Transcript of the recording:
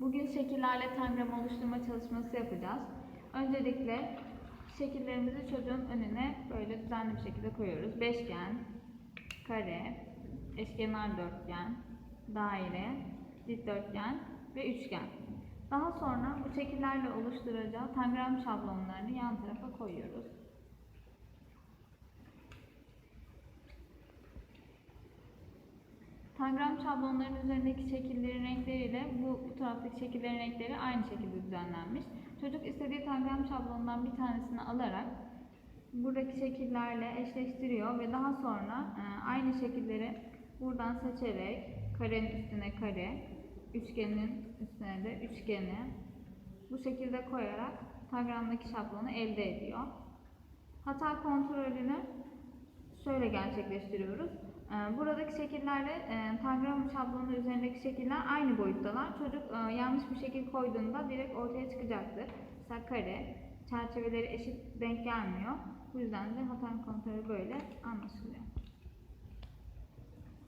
Bugün şekillerle tangram oluşturma çalışması yapacağız. Öncelikle şekillerimizi çocuğun önüne böyle düzenli bir şekilde koyuyoruz. Beşgen, kare, eşkenar dörtgen, daire, dikdörtgen ve üçgen. Daha sonra bu şekillerle oluşturacağı tangram şablonlarını yan tarafa koyuyoruz. Tangram şablonlarının üzerindeki şekillerin renkleriyle bu, bu taraftaki şekillerin renkleri aynı şekilde düzenlenmiş. Çocuk istediği tangram şablonundan bir tanesini alarak buradaki şekillerle eşleştiriyor ve daha sonra e, aynı şekilleri buradan seçerek karenin üstüne kare, üçgenin üstüne de üçgeni bu şekilde koyarak tangramdaki şablonu elde ediyor. Hata kontrolünü şöyle gerçekleştiriyoruz. Ee, Buradaki şekillerle e, şablonu üzerindeki şekiller aynı boyuttalar. Çocuk e, yanlış bir şekil koyduğunda direkt ortaya çıkacaktır. Mesela kare, çerçeveleri eşit denk gelmiyor. Bu yüzden de hata kontrolü böyle anlaşılıyor.